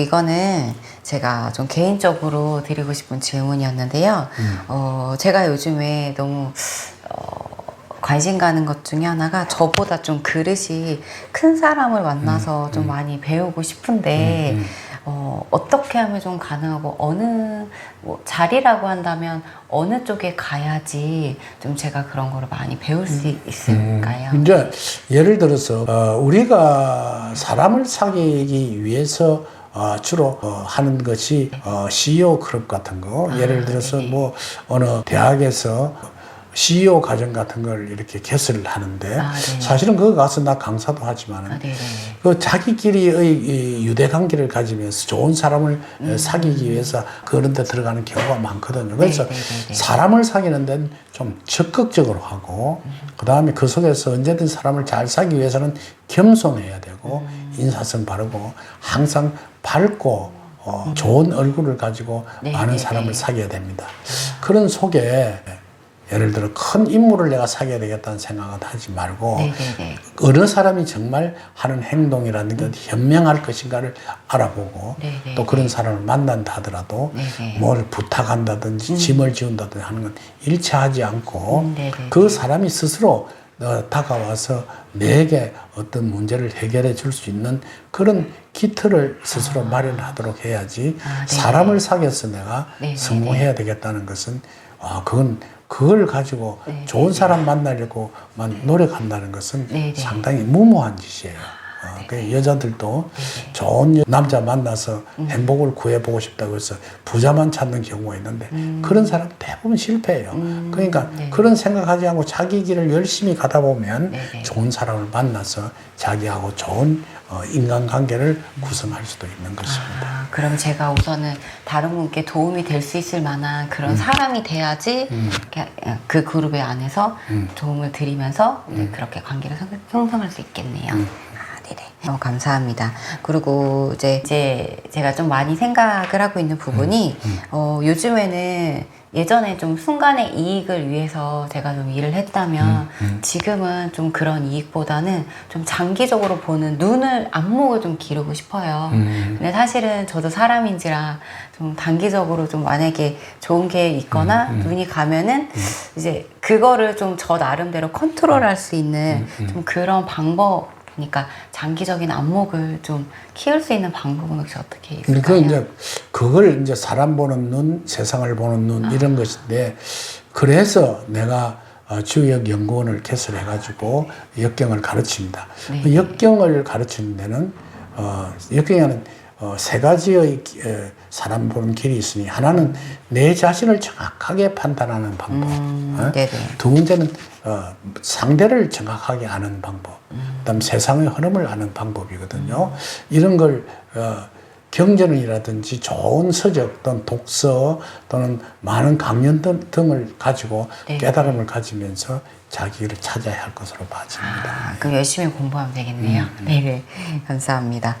이거는 제가 좀 개인적으로 드리고 싶은 질문이었는데요. 어, 제가 요즘에 너무 어, 관심 가는 것 중에 하나가 저보다 좀 그릇이 큰 사람을 만나서 좀 많이 배우고 싶은데 어, 어떻게 하면 좀 가능하고 어느 뭐 자리라고 한다면 어느 쪽에 가야지 좀 제가 그런 거를 많이 배울 수 있을까요? 이제 예를 들어서 어, 우리가 사람을 사귀기 위해서 어, 주로 어, 하는 것이 어, CEO 클럽 같은 거 아, 예를 들어서 네네. 뭐 어느 대학에서 CEO 과정 같은 걸 이렇게 개설을 하는데 아, 네네. 사실은 그거 가서 나 강사도 하지만 아, 네네. 그 자기끼리의 이 유대 관계를 가지면서 좋은 사람을 음. 사귀기 위해서 그런 데 들어가는 경우가 많거든요. 그래서 네, 네, 네, 네. 사람을 사귀는 데는 좀 적극적으로 하고 그 다음에 그 속에서 언제든 사람을 잘 사귀기 위해서는 겸손해야 되고 음. 인사성 바르고 항상 밝고 어, 좋은 얼굴을 가지고 음. 네, 많은 네, 사람을 네. 사귀어야 됩니다. 그런 속에 예를 들어 큰 인물을 내가 사귀어야 되겠다는 생각을 하지 말고 네네네. 어느 사람이 정말 하는 행동이라든가 현명할 것인가를 알아보고 음. 네네. 또 그런 사람을 만난다 하더라도 네네. 뭘 부탁한다든지 짐을 지운다든지 하는 건 일치하지 않고 음, 네네. 그 사람이 스스로 어, 다가와서 내게 어떤 문제를 해결해 줄 수 있는 그런 기틀을 스스로 마련하도록 해야지 아, 네네. 사람을 사귀어서 내가 네네네. 성공해야 되겠다는 것은 아 그건 그걸 가지고 네네네. 좋은 사람 만나려고만 노력한다는 것은 네네. 상당히 무모한 짓이에요. 어, 그 여자들도 좋은 여- 남자 만나서 행복을 구해보고 싶다고 해서 부자만 찾는 경우가 있는데 그런 사람 대부분 실패해요. 그러니까 네. 그런 생각하지 않고 자기 길을 열심히 가다 보면 네네. 좋은 사람을 만나서 자기하고 좋은 어, 인간관계를 구성할 수도 있는 것입니다. 아, 그럼 제가 우선은 다른 분께 도움이 될 수 있을 만한 그런 사람이 돼야지 이렇게 그 그룹의 안에서 도움을 드리면서 그렇게 관계를 성- 형성할 수 있겠네요. 아, 네네. 너무 감사합니다. 그리고 이제, 이제 제가 좀 많이 생각을 하고 있는 부분이 어, 요즘에는 예전에 좀 순간의 이익을 위해서 제가 좀 일을 했다면 지금은 좀 그런 이익보다는 좀 장기적으로 보는 눈을 안목을 좀 기르고 싶어요. 음. 근데 사실은 저도 사람인지라 좀 단기적으로 좀 만약에 좋은 게 있거나 음, 눈이 가면은 이제 그거를 좀 저 나름대로 컨트롤할 수 있는 음, 좀 그런 방법. 그러니까 장기적인 안목을 좀 키울 수 있는 방법은 혹시 어떻게 있을까요? 그 이제 그걸 이제 사람 보는 눈, 세상을 보는 눈 아. 이런 것인데 그래서 내가 어, 주역 연구원을 개설해 가지고 역경을 가르칩니다. 네. 그 역경을 가르치는 데는 어, 역경에는 어, 세 가지의 사람 보는 길이 있으니 하나는 내 자신을 정확하게 판단하는 방법. 음, 어? 두 번째는 어, 상대를 정확하게 아는 방법, 그다음 세상의 흐름을 아는 방법이거든요. 이런 걸 어, 경전이라든지 좋은 서적 또는 독서 또는 많은 강연 등, 등을 가지고 네. 깨달음을 가지면서 자기를 찾아야 할 것으로 봐집니다. 아, 그럼 열심히 공부하면 되겠네요. 네네. 감사합니다.